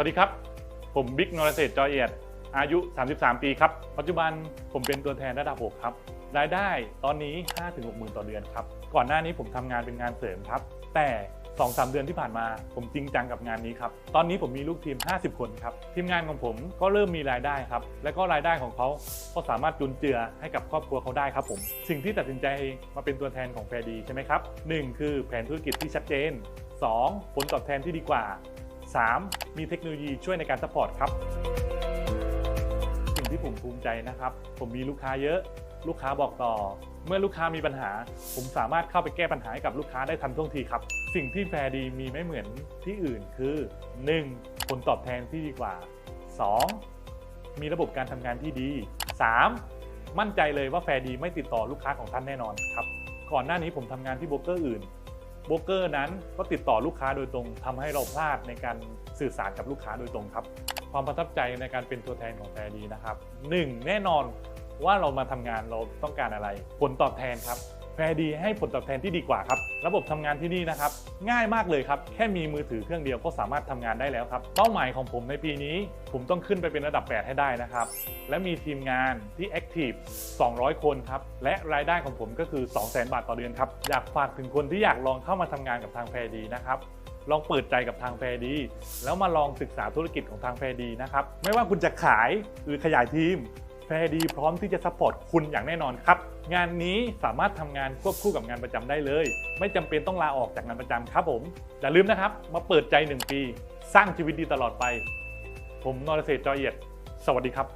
วัสดีครับ ผมบิ๊กนรเศษจอยเอียด อายุ 33 ปีครับ ปัจจุบันผมเป็นตัวแทนระดับ 6 ครับ รายได้ตอนนี้ 5-6หมื่นต่อเดือนครับ ก่อนหน้านี้ผมทำงานเป็นงานเสริมครับ แต่2-3เดือนที่ผ่านมาผมจริงจังกับงานนี้ครับ ตอนนี้ผมมีลูกทีม 50 คนครับ ทีมงานของผมก็เริ่มมีรายได้ครับ และก็รายได้ของเขาก็สามารถจุนเจือให้กับครอบครัวเขาได้ครับผม สิ่งที่ตัดสินใจมาเป็นตัวแทนของแฟร์ดีใช่ไหมครับ 1 คือแผนธุรกิจที่ชัดเจน 2. ผลตอบแทนที่ดีกว่า 3. มีเทคโนโลยีช่วยในการซัพพอร์ตครับสิ่งที่ผมภูมิใจนะครับ ผมมีลูกค้าเยอะ ลูกค้าบอกต่อ เมื่อลูกค้ามีปัญหา ผมสามารถเข้าไปแก้ปัญหาให้กับลูกค้าได้ทันท่วงทีครับ สิ่งที่แฟร์ดีมีไม่เหมือนที่อื่นคือ 1. ผลตอบแทนที่ดีกว่า 2. มีระบบการทำงานที่ดี 3. มั่นใจเลยว่าแฟร์ดีไม่ติดต่อลูกค้าของท่านแน่นอนครับก่อนหน้านี้ผมทำงานที่โบรกเกอร์อื่น บรกเกอร์นั้นก็ติดต่อลูกค้าโดยตรงทำให้เราพลาดในการสื่อสารกับลูกค้าโดยตรงครับ ความประทับใจในการเป็นตัวแทนของแฟร์ดีนะครับหนึ่งแน่นอนว่าเรามาทำงานเราต้องการอะไร ผลตอบแทนครับ แฟร์ดีให้ผลตอบแทนที่ดีกว่าครับ ระบบทำงานที่นี่นะครับ ง่ายมากเลยครับ แค่มีมือถือเครื่องเดียวก็สามารถทำงานได้แล้วครับ เป้าหมายของผมในปีนี้ ผมต้องขึ้นไปเป็นระดับ 8 ให้ได้นะครับ และมีทีมงานที่แอคทีฟ200 คนครับ และรายได้ของผมก็คือ 200,000 บาทต่อเดือนครับ อยากฝากถึงคนที่อยากลองเข้ามาทำงานกับทางแฟร์ดีนะครับลองเปิดใจกับทางแฟร์ดี แล้วมาลองศึกษาธุรกิจของทางแฟร์ดีนะครับ ไม่ว่าคุณจะขายหรือขยายทีม แฟร์ดีพร้อมที่จะซัพพอร์ตคุณอย่างแน่นอนครับ งานนี้สามารถทำงานควบคู่กับงานประจำได้เลย ไม่จำเป็นต้องลาออกจากงานประจำครับผมอย่าลืมนะครับ มาเปิดใจ 1 ปี สร้างชีวิตดีตลอดไป ผมนรเศษจอยเอียด สวัสดีครับ